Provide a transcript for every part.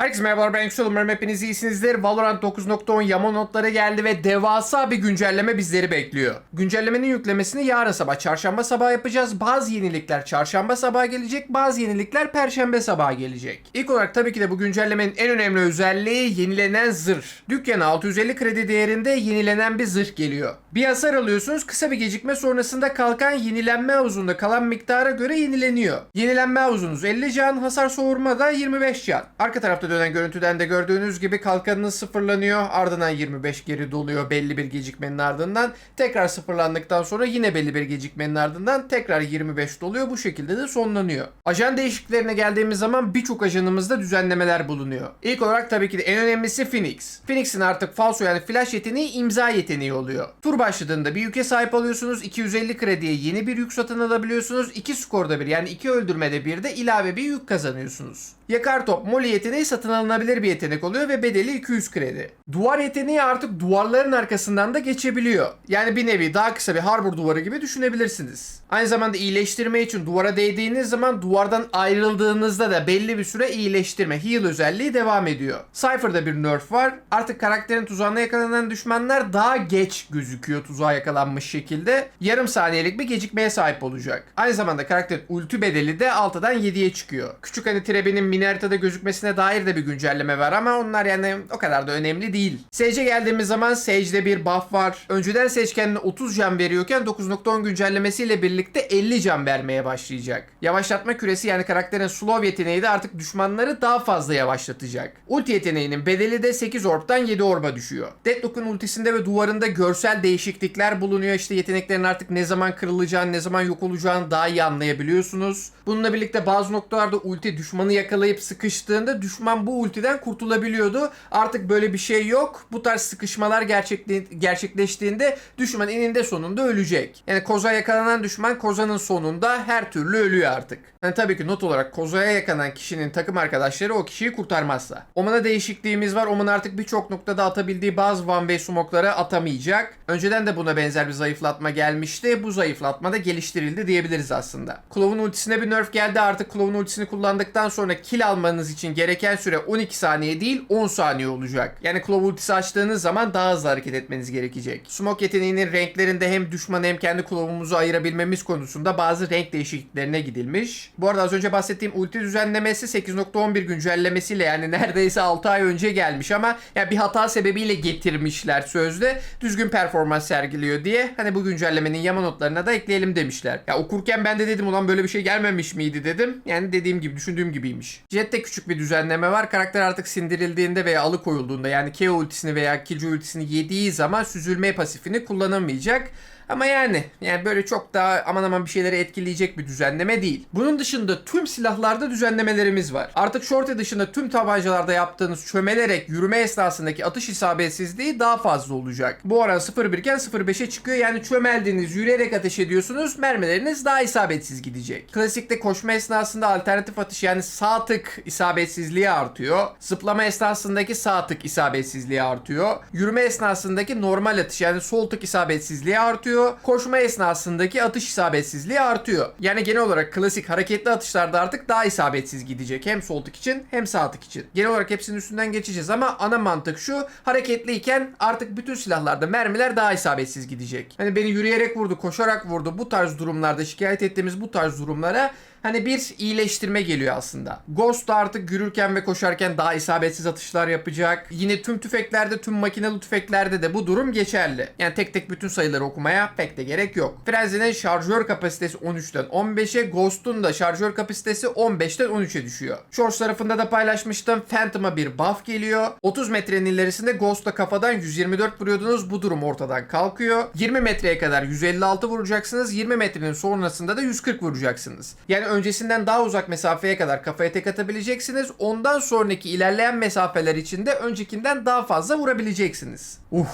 Herkese merhabalar ben Yüksel umarım hepiniz iyisinizdir. Valorant 9.10 yama notları geldi ve devasa bir güncelleme bizleri bekliyor. Güncellemenin yüklemesini yarın sabah çarşamba sabah yapacağız. Bazı yenilikler çarşamba sabah gelecek bazı yenilikler perşembe sabah gelecek. İlk olarak tabii ki de bu güncellemenin en önemli özelliği yenilenen zırh. Dükkana 650 kredi değerinde yenilenen bir zırh geliyor. Bir hasar alıyorsunuz kısa bir gecikme sonrasında kalkan yenilenme havuzunda kalan miktara göre yenileniyor. Yenilenme havuzunuz 50 can, hasar soğurma da 25 can. Arka tarafta dönen görüntüden de gördüğünüz gibi kalkanınız sıfırlanıyor. Ardından 25 geri doluyor belli bir gecikmenin ardından. Tekrar sıfırlandıktan sonra yine belli bir gecikmenin ardından tekrar 25 doluyor. Bu şekilde de sonlanıyor. Ajan değişikliklerine geldiğimiz zaman birçok ajanımızda düzenlemeler bulunuyor. İlk olarak tabii ki de en önemlisi Phoenix. Phoenix'in artık falso yani flash yeteneği imza yeteneği oluyor. Tur başladığında bir yüke sahip oluyorsunuz. 250 krediye yeni bir yük satın alabiliyorsunuz. 2 skorda bir yani 2 öldürmede bir de ilave bir yük kazanıyorsunuz. Yakar top moli yeteneği satın alınabilir bir yetenek oluyor ve bedeli 200 kredi. Duvar yeteneği artık duvarların arkasından da geçebiliyor. Yani bir nevi daha kısa bir harbor duvarı gibi düşünebilirsiniz. Aynı zamanda iyileştirme için duvara değdiğiniz zaman duvardan ayrıldığınızda da belli bir süre iyileştirme heal özelliği devam ediyor. Cypher'da bir nerf var. Artık karakterin tuzağına yakalanan düşmanlar daha geç gözüküyor tuzağa yakalanmış şekilde. Yarım saniyelik bir gecikmeye sahip olacak. Aynı zamanda karakterin ulti bedeli de 6'dan 7'ye çıkıyor. Küçük hani trebinin mini haritada gözükmesine dair de bir güncelleme var ama onlar yani o kadar da önemli değil. Sage'e geldiğimiz zaman Sage'de bir buff var. Önceden Sage kendine 30 can veriyorken 9.10 güncellemesiyle birlikte 50 can vermeye başlayacak. Yavaşlatma küresi yani karakterin slow yeteneği de artık düşmanları daha fazla yavaşlatacak. Ulti yeteneğinin bedeli de 8 orb'tan 7 orba düşüyor. Deadlock'un ultisinde ve duvarında görsel değişiklikler bulunuyor. İşte yeteneklerin artık ne zaman kırılacağını, ne zaman yok olacağını daha iyi anlayabiliyorsunuz. Bununla birlikte bazı noktalarda ulti düşmanı yakalayıp sıkıştığında düşman bu ultiden kurtulabiliyordu. Artık böyle bir şey yok. Bu tarz sıkışmalar gerçekle- gerçekleştiğinde düşman eninde sonunda ölecek. Yani koza yakalanan düşman kozanın sonunda her türlü ölüyor artık. Yani tabii ki not olarak kozaya yakalanan kişinin takım arkadaşları o kişiyi kurtarmazsa. Oman'a değişikliğimiz var. Oman artık birçok noktada atabildiği bazı one way smoke'ları atamayacak. Önceden de buna benzer bir zayıflatma gelmişti. Bu zayıflatma da geliştirildi diyebiliriz aslında. Clove'un ultisine bir nerf geldi. Artık Clove'un ultisini kullandıktan sonra kill almanız için gereken süre 12 saniye değil 10 saniye olacak. Yani Clove ultisi açtığınız zaman daha hızlı hareket etmeniz gerekecek. Smoke yeteneğinin renklerinde hem düşmanı hem kendi Clove'umuzu ayırabilmemiz konusunda bazı renk değişikliklerine gidilmiş. Bu arada az önce bahsettiğim ulti düzenlemesi 8.11 güncellemesiyle yani neredeyse 6 ay önce gelmiş ama ya bir hata sebebiyle getirmişler sözde. Düzgün performans sergiliyor diye hani bu güncellemenin yama notlarına da ekleyelim demişler. Ya okurken ben de dedim ulan böyle bir şey gelmemiş miydi dedim. Yani dediğim gibi düşündüğüm gibiymiş. Jet'te küçük bir düzenleme var. Karakter artık sindirildiğinde veya alıkoyulduğunda yani KO ultisini veya Killjoy ultisini yediği zaman süzülme pasifini kullanamayacak. Ama yani yani böyle çok daha aman aman bir şeyleri etkileyecek bir düzenleme değil. Bunun dışında tüm silahlarda düzenlemelerimiz var. Artık shorty dışında tüm tabancalarda yaptığınız çömelerek yürüme esnasındaki atış isabetsizliği daha fazla olacak. Bu oran 0.1 iken 0.5'e çıkıyor. Yani çömeldiğiniz yürüyerek ateş ediyorsunuz. Mermileriniz daha isabetsiz gidecek. Klasikte koşma esnasında alternatif atış yani sağ tık isabetsizliği artıyor. Zıplama esnasındaki sağ tık isabetsizliği artıyor. Yürüme esnasındaki normal atış yani sol tık isabetsizliği artıyor. Koşma esnasındaki atış isabetsizliği artıyor. Yani genel olarak klasik hareketli atışlarda artık daha isabetsiz gidecek. Hem sol tık için hem sağ için. Genel olarak hepsinin üstünden geçeceğiz ama ana mantık şu. Hareketliyken artık bütün silahlarda mermiler daha isabetsiz gidecek. Hani beni yürüyerek vurdu, koşarak vurdu. Bu tarz durumlarda şikayet ettiğimiz bu tarz durumlara hani bir iyileştirme geliyor aslında. Ghost da artık yürürken ve koşarken daha isabetsiz atışlar yapacak. Yine tüm tüfeklerde, tüm makinalı tüfeklerde de bu durum geçerli. Yani tek tek bütün sayıları okumaya pek de gerek yok. Frenzy'nin şarjör kapasitesi 13'ten 15'e, Ghost'un da şarjör kapasitesi 15'ten 13'e düşüyor. Shorts tarafında da paylaşmıştım. Phantom'a bir buff geliyor. 30 metrenin ilerisinde Ghost'la kafadan 124 vuruyordunuz. Bu durum ortadan kalkıyor. 20 metreye kadar 156 vuracaksınız. 20 metrenin sonrasında da 140 vuracaksınız. Yani öncesinden daha uzak mesafeye kadar kafaya tek atabileceksiniz. Ondan sonraki ilerleyen mesafeler içinde öncekinden daha fazla vurabileceksiniz. Uf.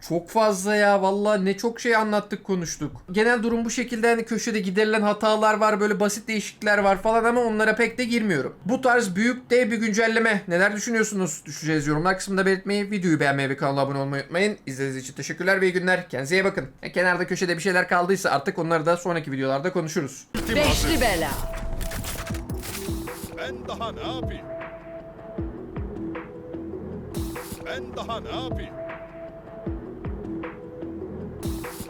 Çok fazla ya vallahi ne çok şey anlattık konuştuk. Genel durum bu şekilde hani köşede giderilen hatalar var böyle basit değişiklikler var falan ama onlara pek de girmiyorum. Bu tarz büyük dev bir güncelleme. Neler düşünüyorsunuz? Düşeceğiz yorumlar kısmında belirtmeyi, videoyu beğenmeyi ve kanala abone olmayı unutmayın. İzlediğiniz için teşekkürler ve iyi günler. Kendinize iyi bakın. E, kenarda köşede bir şeyler kaldıysa artık onları da sonraki videolarda konuşuruz. Beşli bela. Ben daha ne yapayım? Ben daha ne yapayım?